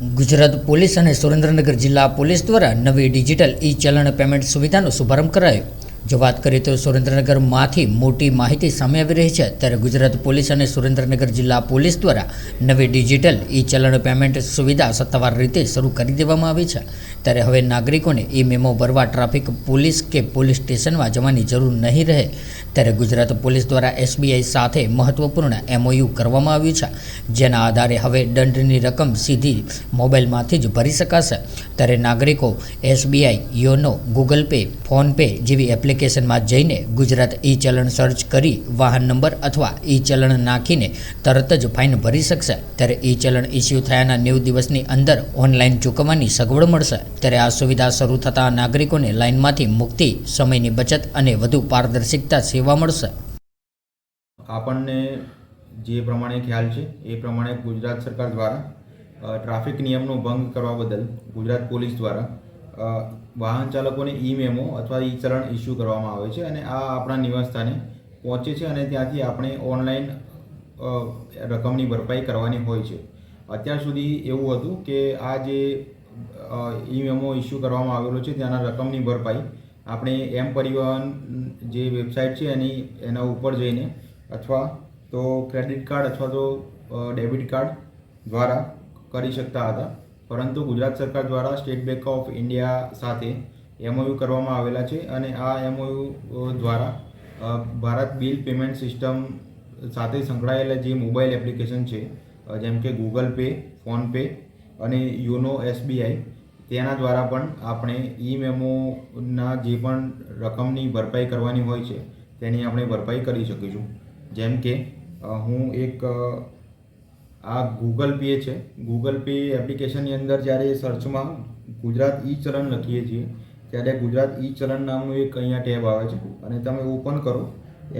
Gujarat police અને સુરેન્દ્રનગર જિલ્લા police દ્વારા નવી ડિજિટલ ઈ ચલણ પેમેન્ટ સુવિધાનો શુભારંભ કરાયો. જો વાત કરીએ તો સુરેન્દ્રનગરમાંથી મોટી માહિતી સામે આવી રહી છે, ત્યારે ગુજરાત પોલીસ અને સુરેન્દ્રનગર જિલ્લા પોલીસ દ્વારા નવી ડિજિટલ ઈ ચલણ પેમેન્ટ સુવિધા સત્તાવાર રીતે શરૂ કરી દેવામાં આવી છે. ત્યારે હવે નાગરિકોને ઈ મેમો ભરવા ટ્રાફિક પોલીસ કે પોલીસ સ્ટેશનમાં જવાની જરૂર નહીં રહે. ત્યારે ગુજરાત પોલીસ દ્વારા એસબીઆઈ સાથે મહત્વપૂર્ણ એમઓયુ કરવામાં આવ્યું છે, જેના આધારે હવે દંડની રકમ સીધી મોબાઈલમાંથી જ ભરી શકાશે. ત્યારે નાગરિકો SBI, YONO, Google Pay PhonePe જેવી એપ્લિકેશનમાં જઈને ગુજરાત ઈ ચલણ સર્ચ કરી વાહન નંબર અથવા ઈ ચલણ નાખીને તરત જ ફાઇન ભરી શકશે. ત્યારે ઈ ચલણ ઇસ્યુ થયાના નેવ દિવસની અંદર ઓનલાઈન ચૂકવવાની સગવડ મળશે. ત્યારે આ સુવિધા શરૂ થતાં નાગરિકોને લાઇનમાંથી મુક્તિ, સમયની બચત અને વધુ પારદર્શિકતા સેવા મળશે. આપણને જે પ્રમાણે ખ્યાલ છે, એ પ્રમાણે ગુજરાત સરકાર દ્વારા ટ્રાફિક નિયમનો ભંગ કરવા બદલ ગુજરાત પોલીસ દ્વારા વાહન ચાલકોને ઈ મેમો અથવા ઈ ચલણ ઇસ્યુ કરવામાં આવે છે અને આ આપણા નિવાસસ્થાને પહોંચે છે અને ત્યાંથી આપણે ઓનલાઈન રકમની ભરપાઈ કરવાની હોય છે. અત્યાર સુધી એવું હતું કે આ જે ઈ મેમો ઇસ્યુ કરવામાં આવેલો છે, ત્યાંના રકમની ભરપાઈ આપણે એમ પરિવહન જે વેબસાઇટ છે એની, એના ઉપર જઈને અથવા તો ક્રેડિટ કાર્ડ અથવા તો ડેબિટ કાર્ડ દ્વારા કરી શકતા હતા. પરંતુ ગુજરાત સરકાર દ્વારા સ્ટેટ બેંક ઓફ ઇન્ડિયા સાથે એમઓયુ કરવામાં આવેલા છે અને આ એમઓયુ દ્વારા ભારત બિલ પેમેન્ટ સિસ્ટમ સાથે સંકળાયેલા જે મોબાઈલ એપ્લિકેશન છે જેમ કે ગૂગલ પે ફોનપે અને યોનો એસબીઆઈ તેના દ્વારા પણ આપણે ઈ મેમોના જે પણ રકમની ભરપાઈ કરવાની હોય છે, તેની આપણે ભરપાઈ કરી શકીશું. જેમ કે હું એક આ ગૂગલ પે છે. ગૂગલ પે એપ્લિકેશનની અંદર જ્યારે સર્ચમાં ગુજરાત ઈ ચલણ લખીએ છીએ, ત્યારે ગુજરાત ઈ ચલણ નામનું એક અહીંયા ટેબ આવે છે અને તમે ઓપન કરો,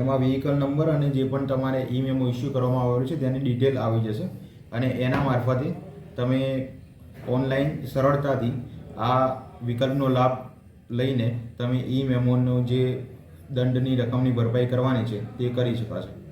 એમાં વ્હીકલ નંબર અને જે પણ તમારે ઈ મેમો ઇસ્યુ કરવામાં આવેલું છે તેની ડિટેલ આવી જશે. અને એના મારફતે તમે ઓનલાઈન સરળતાથી આ વિકલ્પનો લાભ લઈને તમે ઈ મેમોનો જે દંડની રકમની ભરપાઈ કરવાની છે, તે કરી શકાશે